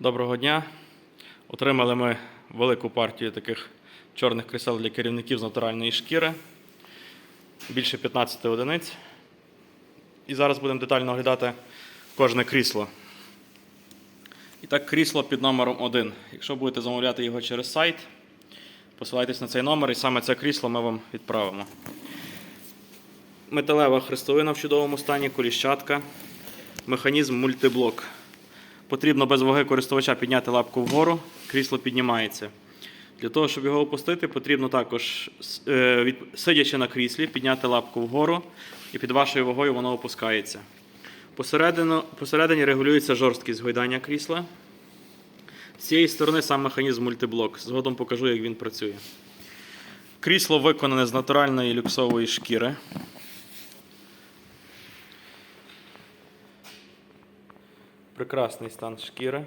Доброго дня. Отримали ми велику партію таких чорних крісел для керівників з натуральної шкіри. Більше 15 одиниць. І зараз будемо детально оглядати кожне крісло. І так, крісло під номером 1. Якщо будете замовляти його через сайт, посилайтесь на цей номер, і саме це крісло ми вам відправимо. Металева хрестовина в чудовому стані, коліщатка, механізм мультиблок. Потрібно без ваги користувача підняти лапку вгору, крісло піднімається. Для того, щоб його опустити, потрібно також, е, сидячи на кріслі, підняти лапку вгору і під вашою вагою воно опускається. Посередині регулюється жорсткість гойдання крісла. З цієї сторони сам механізм мультиблок. Згодом покажу, як він працює. Крісло виконане з натуральної люксової шкіри. Прекрасний стан шкіри.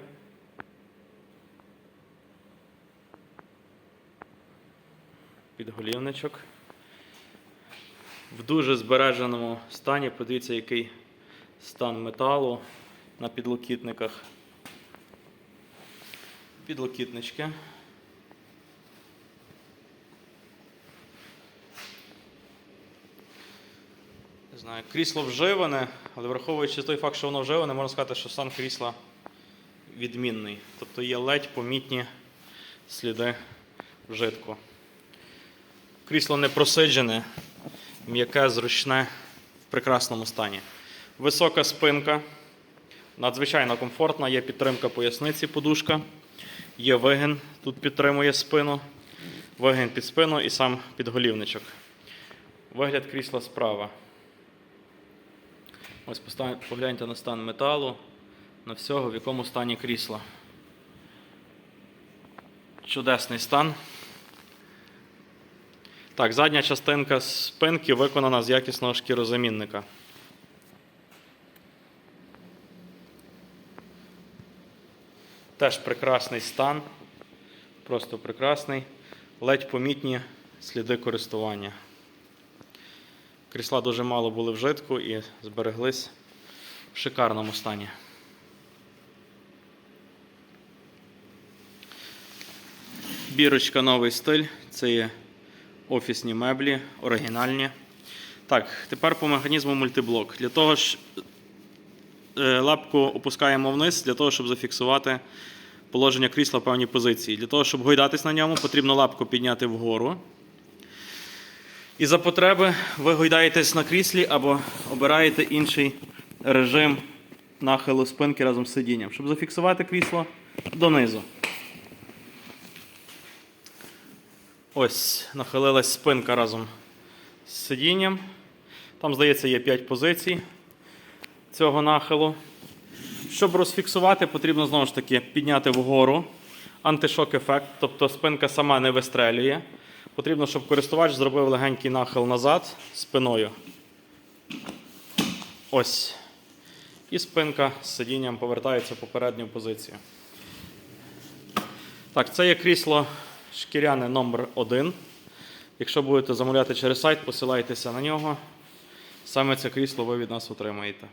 Підголівничок. В дуже збереженому стані. Подивіться, який стан металу на підлокітниках. Підлокітнички. Не знаю, крісло вживане, але враховуючи той факт, що воно вживане, можна сказати, що стан крісла відмінний. Тобто є ледь помітні сліди вжитку. Крісло не просиджене, м'яке, зручне, в прекрасному стані. Висока спинка, надзвичайно комфортна, є підтримка поясниці, подушка, є вигин, тут підтримує спину, вигин під спину і сам підголівничок. Вигляд крісла справа. Ось погляньте на стан металу, на всього, в якому стані крісла. Чудесний стан. Так, задня частинка спинки виконана з якісного шкірозамінника. Теж прекрасний стан. Просто прекрасний. Ледь помітні сліди користування. Крісла дуже мало були вжитку і збереглись в шикарному стані. Бірочка новий стиль. Це є офісні меблі, оригінальні. Так, тепер по механізму мультиблок. Для того ж е, лапку опускаємо вниз, для того, щоб зафіксувати положення крісла в певній позиції. Для того, щоб гойдатись на ньому, потрібно лапку підняти вгору. І за потреби ви гойдаєтесь на кріслі або обираєте інший режим нахилу спинки разом з сидінням, щоб зафіксувати крісло донизу. Ось, нахилилась спинка разом з сидінням. Там, здається, є 5 позицій цього нахилу. Щоб розфіксувати, потрібно знову ж таки підняти вгору антишок ефект, тобто спинка сама не вистрелює. Потрібно, щоб користувач зробив легенький нахил назад спиною. Ось. І спинка з сидінням повертається в попередню позицію. Так, це є крісло шкіряне номер 1 Якщо будете замовляти через сайт, посилайтеся на нього. Саме це крісло ви від нас отримаєте.